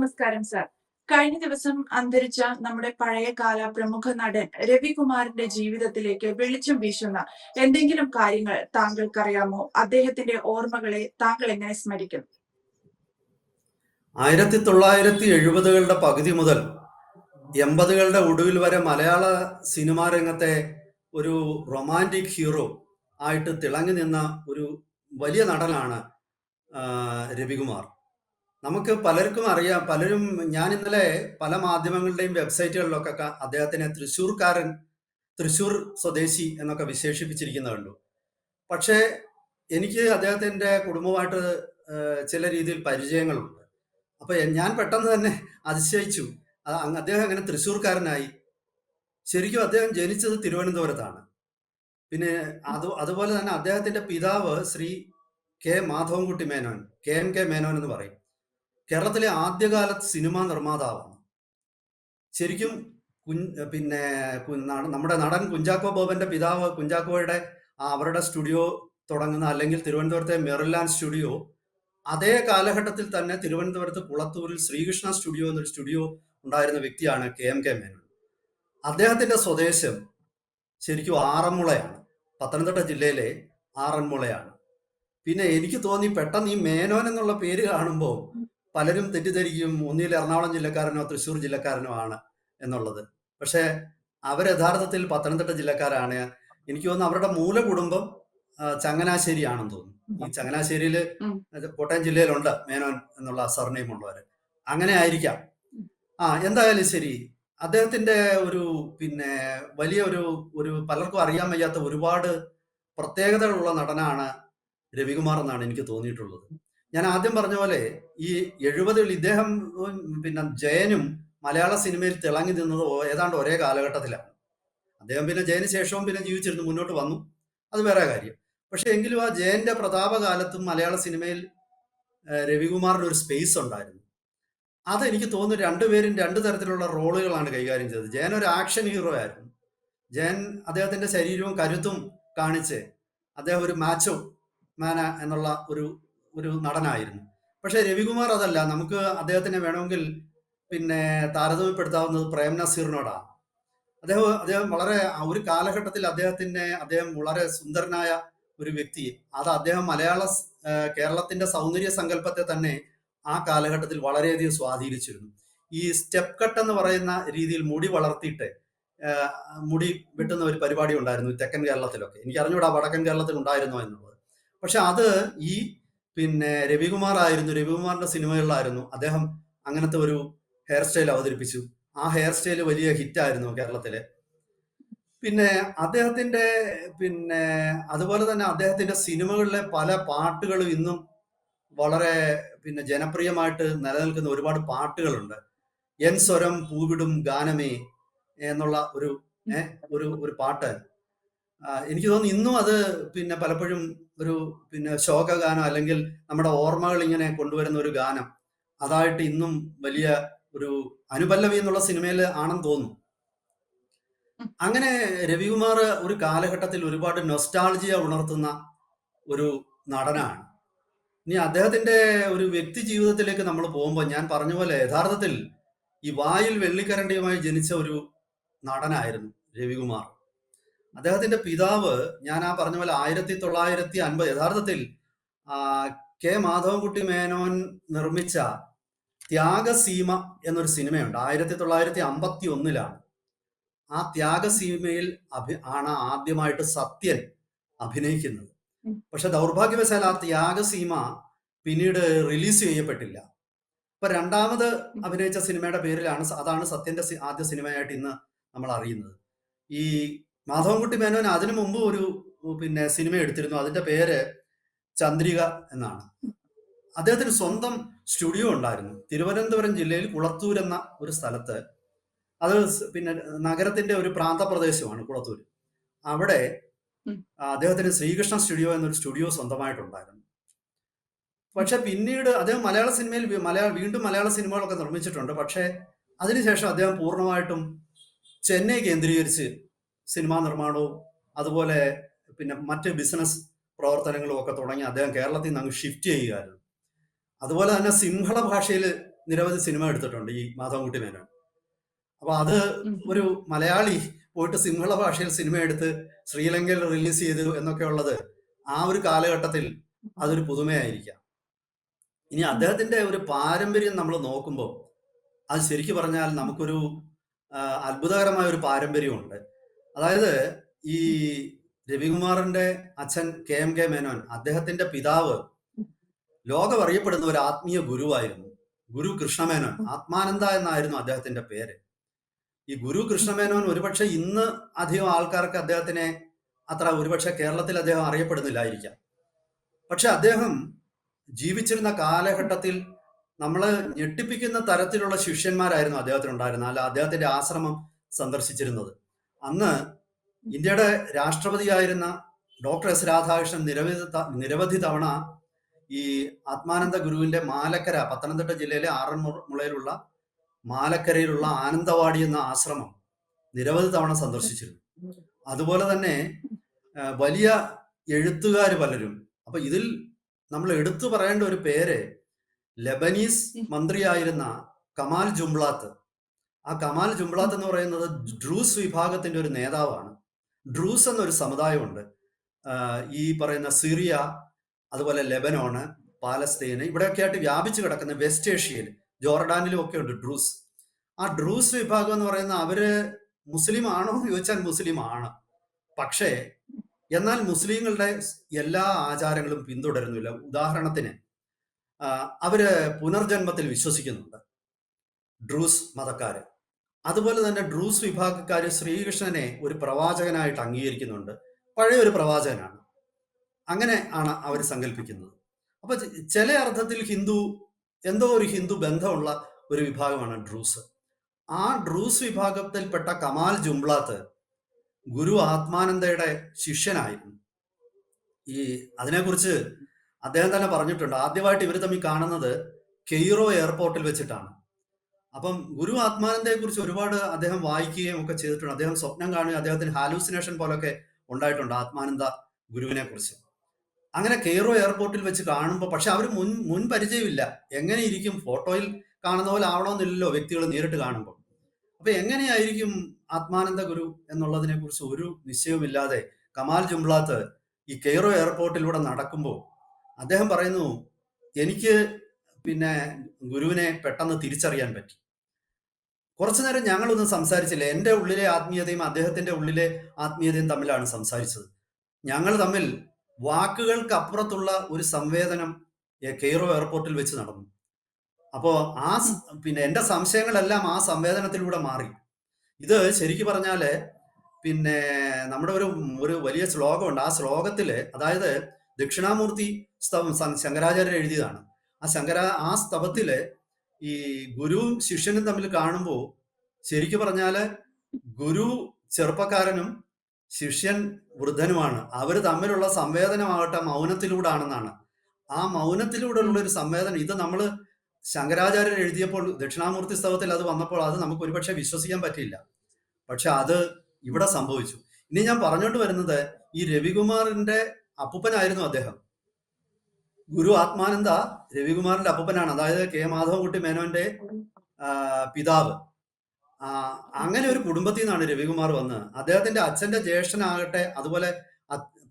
നമസ്കാരം സാർ കഴിഞ്ഞ ദിവസം അന്തരിച്ച നമ്മുടെ പഴയകാല പ്രമുഖ നടൻ രവികുമാറിന്റെ ജീവിതത്തിലേക്ക് വെളിച്ചം വീശുന്ന എന്തെങ്കിലും കാര്യങ്ങൾ താങ്കൾക്കറിയാമോ? അദ്ദേഹത്തിന്റെ ഓർമ്മകളെ താങ്കൾ എങ്ങനെ സ്മരിക്കും ആയിരത്തി തൊള്ളായിരത്തി എഴുപതുകളുടെ പകുതി മുതൽ എൺപതുകളുടെ ഒടുവിൽ വരെ മലയാള സിനിമാ രംഗത്തെ ഒരു റൊമാന്റിക് ഹീറോ ആയിട്ട് തിളങ്ങി നിന്ന ഒരു വലിയ നടനാണ് രവികുമാർ. നമുക്ക് പലർക്കും അറിയാം പലരും ഞാൻ ഇന്നലെ പല മാധ്യമങ്ങളുടെയും വെബ്സൈറ്റുകളിലൊക്കെ അദ്ദേഹത്തിനെ തൃശ്ശൂർക്കാരൻ തൃശ്ശൂർ സ്വദേശി എന്നൊക്കെ വിശേഷിപ്പിച്ചിരിക്കുന്നത് കണ്ടു. പക്ഷേ എനിക്ക് അദ്ദേഹത്തിന്റെ കുടുംബമായിട്ട് ചില രീതിയിൽ പരിചയങ്ങളുണ്ട്. അപ്പോൾ ഞാൻ പെട്ടെന്ന് തന്നെ അതിശയിച്ചു. അദ്ദേഹം അങ്ങനെ തൃശ്ശൂർക്കാരനായി. ശരിക്കും അദ്ദേഹം ജനിച്ചത് തിരുവനന്തപുരത്താണ്. പിന്നെ അത് അതുപോലെ തന്നെ അദ്ദേഹത്തിന്റെ പിതാവ് Shri K Madhavankutty Menon K M K Menon എന്ന് പറയും. കേരളത്തിലെ ആദ്യകാല സിനിമാ നിർമ്മാതാവാണ്. ശരിക്കും കുൻ പിന്നെ നമ്മുടെ നടൻ കുഞ്ചാക്കോ ബോബന്റെ പിതാവ് കുഞ്ചാക്കോയുടെ അവരുടെ സ്റ്റുഡിയോ തുടങ്ങുന്ന അല്ലെങ്കിൽ തിരുവനന്തപുരത്തെ മെറിലാൻ സ്റ്റുഡിയോ അതേ കാലഘട്ടത്തിൽ തന്നെ തിരുവനന്തപുരത്ത് കുളത്തൂരിൽ ശ്രീകൃഷ്ണ സ്റ്റുഡിയോ എന്നൊരു സ്റ്റുഡിയോ ഉണ്ടായിരുന്ന വ്യക്തിയാണ് കെ എം കെ മേനോൻ. അദ്ദേഹത്തിന്റെ സ്വദേശം ശരിക്കും ആറന്മുളയാണ്. പത്തനംതിട്ട ജില്ലയിലെ ആറന്മുളയാണ്. പിന്നെ എനിക്ക് തോന്നി പെട്ടെന്ന് ഈ മേനോൻ എന്നുള്ള പേര് കാണുമ്പോൾ പലരും തെറ്റിദ്ധരിക്കും. ഒന്നിൽ എറണാകുളം ജില്ലക്കാരനോ തൃശ്ശൂർ ജില്ലക്കാരനോ ആണ് എന്നുള്ളത്. പക്ഷേ അവർ യഥാർത്ഥത്തിൽ പത്തനംതിട്ട ജില്ലക്കാരാണ്. എനിക്ക് തോന്നുന്നു അവരുടെ മൂല കുടുംബം ആ, ചങ്ങനാശ്ശേരിയാണെന്ന് തോന്നുന്നു. ഈ ചങ്ങനാശ്ശേരിയിൽ. കോട്ടയം ജില്ലയിലുണ്ട് മേനോൻ എന്നുള്ള സർനെയിം ഉള്ളവര് അങ്ങനെ ആയിരിക്കാം. ആ എന്തായാലും ശരി. അദ്ദേഹത്തിന്റെ ഒരു പിന്നെ വലിയ ഒരു ഒരു പലർക്കും അറിയാൻ വയ്യാത്ത ഒരുപാട് പ്രത്യേകതകളുള്ള നടനാണ് രവികുമാർ എന്നാണ് എനിക്ക് തോന്നിയിട്ടുള്ളത്. ഞാൻ ആദ്യം പറഞ്ഞ പോലെ ഈ എഴുപതുകളിൽ ഇദ്ദേഹം പിന്നെ ജയനും മലയാള സിനിമയിൽ തിളങ്ങി നിന്നത് ഏതാണ്ട് ഒരേ കാലഘട്ടത്തിലാണ്. അദ്ദേഹം പിന്നെ ജയന് ശേഷവും പിന്നെ ജീവിച്ചിരുന്നു മുന്നോട്ട് വന്നു. അത് വേറെ കാര്യം. പക്ഷെ എങ്കിലും ആ ജയന്റെ പ്രതാപകാലത്തും മലയാള സിനിമയിൽ രവികുമാറിന് ഒരു സ്പേസ് ഉണ്ടായിരുന്നു. അത് എനിക്ക് തോന്നുന്നു രണ്ടുപേരും രണ്ടു തരത്തിലുള്ള റോളുകളാണ് കൈകാര്യം ചെയ്തത്. ജയൻ ഒരു ആക്ഷൻ ഹീറോ ആയിരുന്നു. ജയൻ അദ്ദേഹത്തിന്റെ ശരീരവും കരുത്തും കാണിച്ച് അദ്ദേഹം ഒരു മാച്ചോ മാന എന്നുള്ള ഒരു ഒരു നടനായിരുന്നു. പക്ഷെ രവികുമാർ അതല്ല. നമുക്ക് അദ്ദേഹത്തിനെ വേണമെങ്കിൽ പിന്നെ താരതമ്യപ്പെടുത്താവുന്നത് പ്രേം നസീറിനോടാണ് അദ്ദേഹം അദ്ദേഹം വളരെ ഒരു കാലഘട്ടത്തിൽ അദ്ദേഹത്തിന്റെ അദ്ദേഹം വളരെ സുന്ദരനായ ഒരു വ്യക്തി. അത് അദ്ദേഹം മലയാള കേരളത്തിന്റെ സൗന്ദര്യ സങ്കല്പത്തെ തന്നെ ആ കാലഘട്ടത്തിൽ വളരെയധികം സ്വാധീനിച്ചിരുന്നു. ഈ സ്റ്റെപ്പ് കട്ട് എന്ന് പറയുന്ന രീതിയിൽ മുടി വളർത്തിയിട്ട് മുടി വെട്ടുന്ന ഒരു പരിപാടി ഉണ്ടായിരുന്നു തെക്കൻ കേരളത്തിലൊക്കെ. എനിക്ക് അറിഞ്ഞൂടാ വടക്കൻ കേരളത്തിൽ ഉണ്ടായിരുന്നോ എന്നുള്ളത്. പക്ഷെ അത് ഈ പിന്നെ രവികുമാർ ആയിരുന്നു. രവികുമാറിന്റെ സിനിമകളിലായിരുന്നു അദ്ദേഹം അങ്ങനത്തെ ഒരു ഹെയർ സ്റ്റൈൽ അവതരിപ്പിച്ചു. ആ ഹെയർ സ്റ്റൈൽ വലിയ ഹിറ്റായിരുന്നു കേരളത്തിലെ. പിന്നെ അദ്ദേഹത്തിന്റെ പിന്നെ അതുപോലെ തന്നെ അദ്ദേഹത്തിന്റെ സിനിമകളിലെ പല പാട്ടുകളും ഇന്നും വളരെ പിന്നെ ജനപ്രിയമായിട്ട് നിലനിൽക്കുന്ന ഒരുപാട് പാട്ടുകളുണ്ട്. എൻ സ്വരം പൂവിടും ഗാനമേ എന്നുള്ള ഒരു ഒരു ഒരു പാട്ട്. എനിക്ക് തോന്നുന്നു ഇന്നും അത് പിന്നെ പലപ്പോഴും ഒരു പിന്നെ ശോകഗാനം അല്ലെങ്കിൽ നമ്മുടെ ഓർമ്മകൾ ഇങ്ങനെ കൊണ്ടുവരുന്ന ഒരു ഗാനം. അതായിട്ട് ഇന്നും വലിയ ഒരു അനുപല്ലവി എന്നുള്ള സിനിമയിൽ ആണെന്ന് തോന്നുന്നു. അങ്ങനെ രവികുമാർ ഒരു കാലഘട്ടത്തിൽ ഒരുപാട് നൊസ്റ്റാൾജിയ ഉണർത്തുന്ന ഒരു നടനാണ്. ഇനി അദ്ദേഹത്തിന്റെ ഒരു വ്യക്തി ജീവിതത്തിലേക്ക് നമ്മൾ പോകുമ്പോൾ ഞാൻ പറഞ്ഞ പോലെ യഥാർത്ഥത്തിൽ ഈ വായിൽ വെള്ളിക്കരണ്ടിയുമായി ജനിച്ച ഒരു നടനായിരുന്നു രവികുമാർ. അദ്ദേഹത്തിന്റെ പിതാവ് ഞാൻ ആ പറഞ്ഞ പോലെ ആയിരത്തി തൊള്ളായിരത്തി അൻപത് യഥാർത്ഥത്തിൽ കെ മാധവൻകുട്ടി മേനോൻ നിർമ്മിച്ച ത്യാഗസീമ എന്നൊരു സിനിമയുണ്ട്. ആയിരത്തി തൊള്ളായിരത്തി അമ്പത്തി ഒന്നിലാണ്. ആ ത്യാഗസീമയിൽ അഭി ആണ് ആദ്യമായിട്ട് സത്യൻ അഭിനയിക്കുന്നത്. പക്ഷെ ദൗർഭാഗ്യവശാൽ ആ ത്യാഗസീമ പിന്നീട് റിലീസ് ചെയ്യപ്പെട്ടില്ല. ഇപ്പൊ രണ്ടാമത് അഭിനയിച്ച സിനിമയുടെ പേരിലാണ് അതാണ് സത്യന്റെ ആദ്യ സിനിമയായിട്ട് ഇന്ന് നമ്മൾ അറിയുന്നത് ഈ മാധവൻകുട്ടി മേനോൻ അതിനു മുമ്പ് ഒരു പിന്നെ സിനിമ എടുത്തിരുന്നു. അതിന്റെ പേര് ചന്ദ്രിക എന്നാണ്. അദ്ദേഹത്തിന് സ്വന്തം സ്റ്റുഡിയോ ഉണ്ടായിരുന്നു. തിരുവനന്തപുരം ജില്ലയിൽ കുളത്തൂർ എന്ന ഒരു സ്ഥലത്ത്. അത് പിന്നെ നഗരത്തിന്റെ ഒരു പ്രാന്തപ്രദേശമാണ് കുളത്തൂർ. അവിടെ അദ്ദേഹത്തിന് ശ്രീകൃഷ്ണ സ്റ്റുഡിയോ എന്നൊരു സ്റ്റുഡിയോ സ്വന്തമായിട്ടുണ്ടായിരുന്നു. പക്ഷെ പിന്നീട് അദ്ദേഹം മലയാള സിനിമയിൽ മലയാള വീണ്ടും മലയാള സിനിമകളൊക്കെ നിർമ്മിച്ചിട്ടുണ്ട്. പക്ഷേ അതിനുശേഷം അദ്ദേഹം പൂർണമായിട്ടും ചെന്നൈ കേന്ദ്രീകരിച്ച് സിനിമാ നിർമ്മാണവും അതുപോലെ പിന്നെ മറ്റ് ബിസിനസ് പ്രവർത്തനങ്ങളും ഒക്കെ തുടങ്ങി അദ്ദേഹം കേരളത്തിൽ നിന്ന് അങ്ങ് ഷിഫ്റ്റ് ചെയ്യുകയായിരുന്നു. അതുപോലെ തന്നെ സിംഹള ഭാഷയിൽ നിരവധി സിനിമ എടുത്തിട്ടുണ്ട് ഈ മാധവൻകുട്ടി മേനോൻ. അപ്പൊ അത് ഒരു മലയാളി പോയിട്ട് സിംഹള ഭാഷയിൽ സിനിമ എടുത്ത് ശ്രീലങ്കയിൽ റിലീസ് ചെയ്തു എന്നൊക്കെ ഉള്ളത് ആ ഒരു കാലഘട്ടത്തിൽ അതൊരു പുതുമയായിരിക്കാം. ഇനി അദ്ദേഹത്തിന്റെ ഒരു പാരമ്പര്യം നമ്മൾ നോക്കുമ്പോൾ അത് ശരിക്കു പറഞ്ഞാൽ നമുക്കൊരു അത്ഭുതകരമായ ഒരു പാരമ്പര്യമുണ്ട്. അതായത് ഈ രവികുമാറിന്റെ അച്ഛൻ കെ എം കെ മേനോൻ അദ്ദേഹത്തിന്റെ പിതാവ് ലോകം അറിയപ്പെടുന്ന ഒരു ആത്മീയ ഗുരുവായിരുന്നു. ഗുരു കൃഷ്ണമേനോൻ. ആത്മാനന്ദ എന്നായിരുന്നു അദ്ദേഹത്തിന്റെ പേര്. ഈ ഗുരു കൃഷ്ണമേനോൻ ഒരുപക്ഷെ ഇന്ന് അധികം ആൾക്കാർക്ക് അദ്ദേഹത്തിനെ അത്ര ഒരുപക്ഷെ കേരളത്തിൽ അദ്ദേഹം അറിയപ്പെടുന്നില്ലായിരിക്കാം. പക്ഷെ അദ്ദേഹം ജീവിച്ചിരുന്ന കാലഘട്ടത്തിൽ നമ്മൾ ഞെട്ടിപ്പിക്കുന്ന തരത്തിലുള്ള ശിഷ്യന്മാരായിരുന്നു അദ്ദേഹത്തിന് ഉണ്ടായിരുന്നത് അല്ല അദ്ദേഹത്തിന്റെ ആശ്രമം സന്ദർശിച്ചിരുന്നത്. അന്ന് ഇന്ത്യയുടെ രാഷ്ട്രപതിയായിരുന്ന ഡോക്ടർ എസ് രാധാകൃഷ്ണൻ നിരവധി നിരവധി തവണ ഈ ആത്മാനന്ദ ഗുരുവിന്റെ മാലക്കര പത്തനംതിട്ട ജില്ലയിലെ ആറന്മുളയിലുള്ള മാലക്കരയിലുള്ള ആനന്ദവാടി എന്ന ആശ്രമം നിരവധി തവണ സന്ദർശിച്ചിരുന്നു. അതുപോലെ തന്നെ വലിയ എഴുത്തുകാർ പലരും. അപ്പൊ ഇതിൽ നമ്മൾ എടുത്തു പറയേണ്ട ഒരു പേര് ലബനീസ് മന്ത്രിയായിരുന്ന കമാൽ ജുംബ്ലാത്ത് ആ കമാൽ ജുംബ്ലാത്ത് എന്ന് പറയുന്നത് ഡ്രൂസ് വിഭാഗത്തിന്റെ ഒരു നേതാവാണ്. ഡ്രൂസ് എന്നൊരു സമുദായമുണ്ട്. ഈ പറയുന്ന സിറിയ അതുപോലെ ലെബനോണ് പാലസ്തീന് ഇവിടെയൊക്കെ ആയിട്ട് വ്യാപിച്ചു കിടക്കുന്ന വെസ്റ്റ് ഏഷ്യയിൽ ജോർഡാനിലും ഒക്കെ ഉണ്ട് ഡ്രൂസ്. ആ ഡ്രൂസ് വിഭാഗം എന്ന് പറയുന്ന അവർ മുസ്ലിം ആണോ എന്ന് ചോദിച്ചാൽ മുസ്ലിം ആണ്. പക്ഷേ എന്നാൽ മുസ്ലിങ്ങളുടെ എല്ലാ ആചാരങ്ങളും പിന്തുടരുന്നില്ല. ഉദാഹരണത്തിന് അവർ പുനർജന്മത്തിൽ വിശ്വസിക്കുന്നുണ്ട്. ഡ്രൂസ് മതക്കാര്. അതുപോലെ തന്നെ ഡ്രൂസ് വിഭാഗക്കാർ ശ്രീകൃഷ്ണനെ ഒരു പ്രവാചകനായിട്ട് അംഗീകരിക്കുന്നുണ്ട്. പഴയ ഒരു പ്രവാചകനാണ്. അങ്ങനെ ആണ് അവർ സങ്കല്പിക്കുന്നത് അപ്പൊ ചില അർത്ഥത്തിൽ ഹിന്ദു എന്തോ ഒരു ഹിന്ദു ബന്ധമുള്ള ഒരു വിഭാഗമാണ് ഡ്രൂസ്. ആ ഡ്രൂസ് വിഭാഗത്തിൽപ്പെട്ട കമാൽ ജുംബ്ലാത്ത് ഗുരു ആത്മാനന്ദയുടെ ശിഷ്യനായിരുന്നു. ഈ അതിനെക്കുറിച്ച് അദ്ദേഹം തന്നെ പറഞ്ഞിട്ടുണ്ട്. ആദ്യമായിട്ട് ഇവർ തമ്മിൽ കാണുന്നത് കെയ്റോ എയർപോർട്ടിൽ വെച്ചിട്ടാണ്. അപ്പം ഗുരു ആത്മാനന്ദയെ കുറിച്ച് ഒരുപാട് അദ്ദേഹം വായിക്കുകയും ഒക്കെ ചെയ്തിട്ടുണ്ട്. അദ്ദേഹം സ്വപ്നം കാണുകയും അദ്ദേഹത്തിന് ഹാലൂസിനേഷൻ പോലൊക്കെ ഉണ്ടായിട്ടുണ്ട് ആത്മാനന്ദ ഗുരുവിനെ കുറിച്ച് അങ്ങനെ കെയ്റോ എയർപോർട്ടിൽ വെച്ച് കാണുമ്പോൾ പക്ഷെ അവർ മുൻ മുൻ പരിചയമില്ല. എങ്ങനെ ഇരിക്കും ഫോട്ടോയിൽ കാണുന്ന പോലെ ആവണമെന്നില്ലല്ലോ വ്യക്തികൾ നേരിട്ട് കാണുമ്പോൾ. അപ്പൊ എങ്ങനെയായിരിക്കും ആത്മാനന്ദ ഗുരു എന്നുള്ളതിനെ കുറിച്ച് ഒരു നിശ്ചയവുമില്ലാതെ കമാൽ ജുംബ്ലാത്ത് ഈ കെയ്റോ എയർപോർട്ടിലൂടെ നടക്കുമ്പോൾ അദ്ദേഹം പറയുന്നു എനിക്ക് പിന്നെ ഗുരുവിനെ പെട്ടെന്ന് തിരിച്ചറിയാൻ പറ്റി. കുറച്ചു നേരം ഞങ്ങളൊന്നും സംസാരിച്ചില്ല. എന്റെ ഉള്ളിലെ ആത്മീയതയും അദ്ദേഹത്തിന്റെ ഉള്ളിലെ ആത്മീയതയും തമ്മിലാണ് സംസാരിച്ചത്. ഞങ്ങൾ തമ്മിൽ വാക്കുകൾക്ക് അപ്പുറത്തുള്ള ഒരു സംവേദനം കെയ്റോ എയർപോർട്ടിൽ വെച്ച് നടന്നു. അപ്പോൾ ആ പിന്നെ എന്റെ സംശയങ്ങളെല്ലാം ആ സംവേദനത്തിലൂടെ മാറി. ഇത് ശരിക്കു പറഞ്ഞാൽ പിന്നെ നമ്മുടെ ഒരു ഒരു വലിയ ശ്ലോകമുണ്ട്. ആ ശ്ലോകത്തിൽ അതായത് ദക്ഷിണാമൂർത്തി ശങ്കരാചാര്യർ എഴുതിയതാണ്. ആ ശങ്കര ആ സ്തവത്തിൽ ഈ ഗുരുവും ശിഷ്യനും തമ്മിൽ കാണുമ്പോൾ ശരിക്കു പറഞ്ഞാൽ ഗുരു ചെറുപ്പക്കാരനും ശിഷ്യൻ വൃദ്ധനുമാണ്. അവർ തമ്മിലുള്ള സംവേദനമാകട്ടെ മൗനത്തിലൂടാണെന്നാണ്. ആ മൗനത്തിലൂടെ ഉള്ള ഒരു സംവേദനം ഇത് നമ്മൾ ശങ്കരാചാര്യർ എഴുതിയപ്പോൾ ദക്ഷിണാമൂർത്തി സ്തവത്തിൽ അത് വന്നപ്പോൾ അത് നമുക്ക് ഒരുപക്ഷെ വിശ്വസിക്കാൻ പറ്റില്ല പക്ഷെ അത് ഇവിടെ സംഭവിച്ചു. ഇനി ഞാൻ പറഞ്ഞോണ്ട് വരുന്നത് ഈ രവികുമാറിന്റെ അപ്പൂപ്പനായിരുന്നു അദ്ദേഹം. ഗുരു ആത്മാനന്ദ രവികുമാറിന്റെ അപ്പൂപ്പനാണ്. അതായത് കെ. മാധവൻകുട്ടി മേനോന്റെ പിതാവ്. അങ്ങനെ ഒരു കുടുംബത്തിൽ നിന്നാണ് രവികുമാർ വന്നത് അദ്ദേഹത്തിന്റെ അച്ഛന്റെ ജ്യേഷ്ഠനാകട്ടെ അതുപോലെ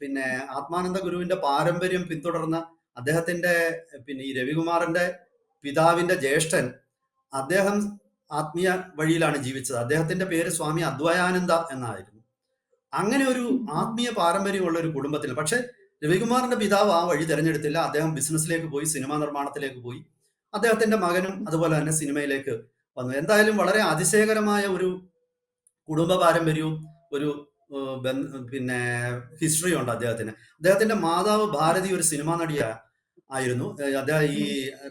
പിന്നെ ആത്മാനന്ദ ഗുരുവിന്റെ പാരമ്പര്യം പിന്തുടർന്ന അദ്ദേഹത്തിന്റെ പിന്നെ ഈ രവികുമാറിന്റെ പിതാവിന്റെ ജ്യേഷ്ഠൻ അദ്ദേഹം ആത്മീയ വഴിയിലാണ് ജീവിച്ചത്. അദ്ദേഹത്തിന്റെ പേര് സ്വാമി അദ്വയാനന്ദ എന്നായിരുന്നു. അങ്ങനെ ഒരു ആത്മീയ പാരമ്പര്യമുള്ള ഒരു കുടുംബത്തിൽ. പക്ഷെ രവികുമാറിന്റെ പിതാവ് ആ വഴി തിരഞ്ഞെടുത്തില്ല. അദ്ദേഹം ബിസിനസ്സിലേക്ക് പോയി സിനിമാ നിർമ്മാണത്തിലേക്ക് പോയി. അദ്ദേഹത്തിന്റെ മകനും അതുപോലെ തന്നെ സിനിമയിലേക്ക് വന്നു. എന്തായാലും വളരെ അതിശയകരമായ ഒരു കുടുംബ പാരമ്പര്യവും ഒരു പിന്നെ ഹിസ്റ്ററി ഉണ്ട് അദ്ദേഹത്തിന്. അദ്ദേഹത്തിന്റെ മാതാവ് ഭാരതി ഒരു സിനിമാ നടിയ ആയിരുന്നു. അദ്ദേഹം ഈ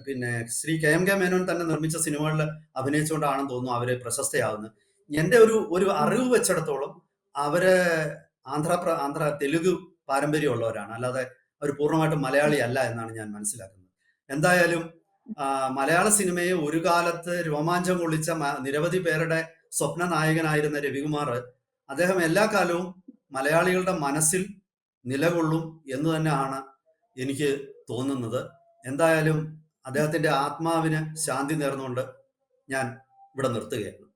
പിന്നെ Shri K M K Menon തന്നെ നിർമ്മിച്ച സിനിമകളിൽ അഭിനയിച്ചുകൊണ്ടാണെന്ന് തോന്നുന്നു അവർ പ്രശസ്തയാവുന്നത്. എന്റെ ഒരു ഒരു അറിവ് വെച്ചിടത്തോളം അവർ ആന്ധ്ര ആന്ധ്ര തെലുഗു പാരമ്പര്യമുള്ളവരാണ്. അല്ലാതെ അവർ പൂർണമായിട്ടും മലയാളി അല്ല എന്നാണ് ഞാൻ മനസ്സിലാക്കുന്നത്. എന്തായാലും മലയാള സിനിമയെ ഒരു കാലത്ത് രോമാഞ്ചം കൊള്ളിച്ച നിരവധി പേരുടെ സ്വപ്ന നായകനായിരുന്ന രവികുമാർ അദ്ദേഹം എല്ലാ കാലവും മലയാളികളുടെ മനസ്സിൽ നിലകൊള്ളും എന്ന് തന്നെയാണ് എനിക്ക് തോന്നുന്നത്. എന്തായാലും അദ്ദേഹത്തിന്റെ ആത്മാവിന് ശാന്തി നേർന്നുകൊണ്ട് ഞാൻ ഇവിടെ നിർത്തുകയാണ്.